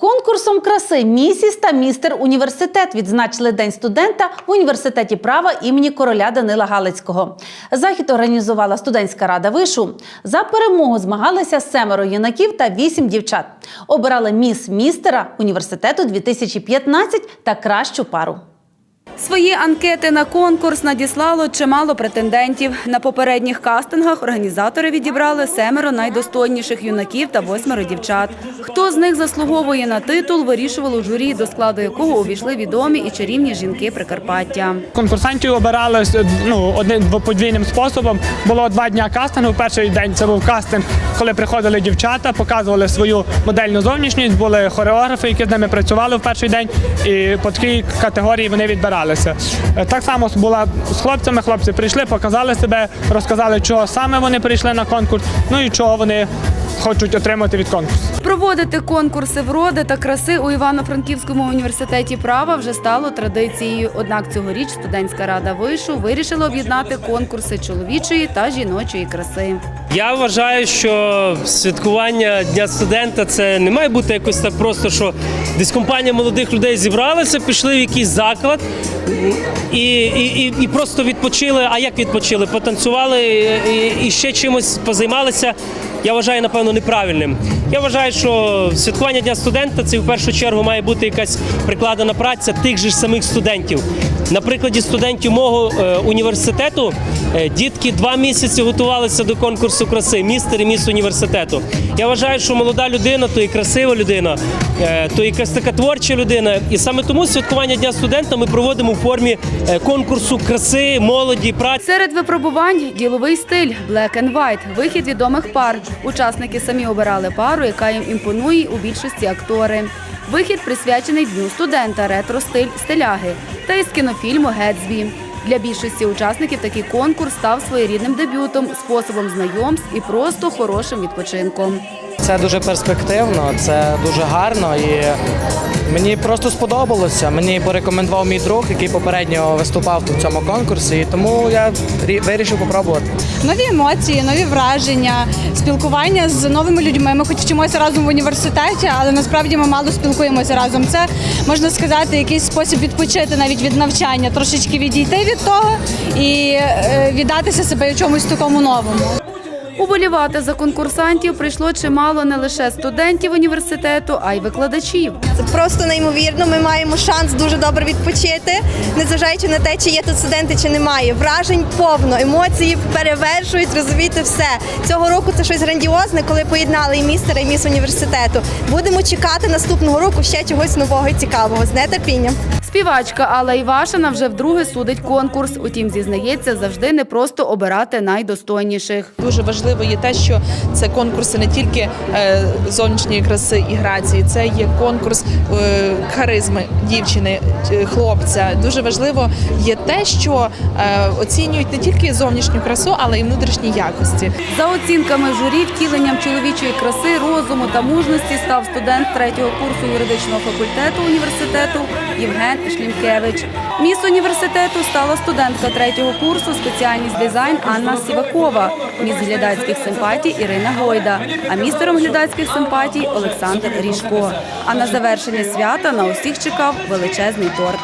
Конкурсом краси місіс та містер університет відзначили День студента в університеті права імені короля Данила Галицького. Захід організувала студентська рада вишу. За перемогу змагалися семеро юнаків та вісім дівчат. Обирали міс містера університету 2015 та кращу пару. Свої анкети на конкурс надіслало чимало претендентів. На попередніх кастингах організатори відібрали семеро найдостойніших юнаків та восьмеро дівчат. Хто з них заслуговує на титул, вирішувало журі, до складу якого увійшли відомі і чарівні жінки Прикарпаття. Конкурсантів обирали ну, одним подвійним способом. Було два дня кастингу. Перший день це був кастинг, коли приходили дівчата, показували свою модельну зовнішність, були хореографи, які з ними працювали в перший день, і по такій категорії вони відбиралися. Е, Так само була з хлопцями. Хлопці прийшли, показали себе, розказали, чого саме вони прийшли на конкурс, ну і чого вони хочуть отримати від конкурсу. Проводити конкурси вроди та краси у Івано-Франківському університеті права вже стало традицією. Однак цьогоріч студентська рада вишу вирішила об'єднати конкурси чоловічої та жіночої краси. Я вважаю, що святкування Дня студента це не має бути якось так просто, що десь компанія молодих людей зібралася, пішли в якийсь заклад і, і, і, просто відпочили. А як відпочили? Потанцювали і, і ще чимось позаймалися. Я вважаю, напевно, неправильним. Я вважаю, що святкування Дня студента це в першу чергу має бути якась прикладена праця тих же ж самих студентів. На прикладі студентів мого е, університету е, дітки два місяці готувалися до конкурсу краси містер і міс університету. Я вважаю, що молода людина то і красива людина, е, то якась така творча людина. І саме тому святкування Дня студента ми проводимо у формі конкурсу краси, молоді, праці. Серед випробувань діловий стиль Black and White, вихід відомих пар. Учасники самі обирали пару, яка їм імпонує у більшості актори. Вихід присвячений Дню студента, ретро-стиль стиляги та із кінофільму Гетсбі. Для більшості учасників такий конкурс став своєрідним дебютом, способом знайомств і просто хорошим відпочинком. Це дуже перспективно, це дуже гарно і мені просто сподобалося. Мені порекомендував мій друг, який попередньо виступав в цьому конкурсі, і тому я вирішив попробувати. нові емоції, нові враження, спілкування з новими людьми. Ми хоч вчимося разом в університеті, але насправді ми мало спілкуємося разом. Це можна сказати, якийсь спосіб відпочити навіть від навчання, трошечки відійти від того і е, віддатися себе чомусь такому новому. Уболівати за конкурсантів прийшло чимало не лише студентів університету, а й викладачів. Це просто неймовірно. Ми маємо шанс дуже добре відпочити, незважаючи на те, чи є тут студенти, чи немає. Вражень повно, емоції перевершують, розумієте, все. Цього року це щось грандіозне, коли поєднали і містера, і міс університету. Будемо чекати наступного року ще чогось нового і цікавого з нетерпінням. Співачка Алла Івашина вже вдруге судить конкурс. Утім, зізнається, завжди не просто обирати найдостойніших. Дуже важливо є те, що це конкурси не тільки е, зовнішньої краси і грації, це є конкурс е, харизми дівчини, е, хлопця. Дуже важливо є те, що оцінюють не тільки зовнішню красу, але й внутрішні якості. За оцінками журі, втіленням чоловічої краси, розуму та мужності став студент третього курсу юридичного факультету університету Євген Шлімкевич. Міс університету стала студентка третього курсу спеціальність дизайн Анна Сівакова, міс глядацьких симпатій Ірина Гойда, а містером глядацьких симпатій Олександр Ріжко. А на завершення свята на усіх чекав величезний торт.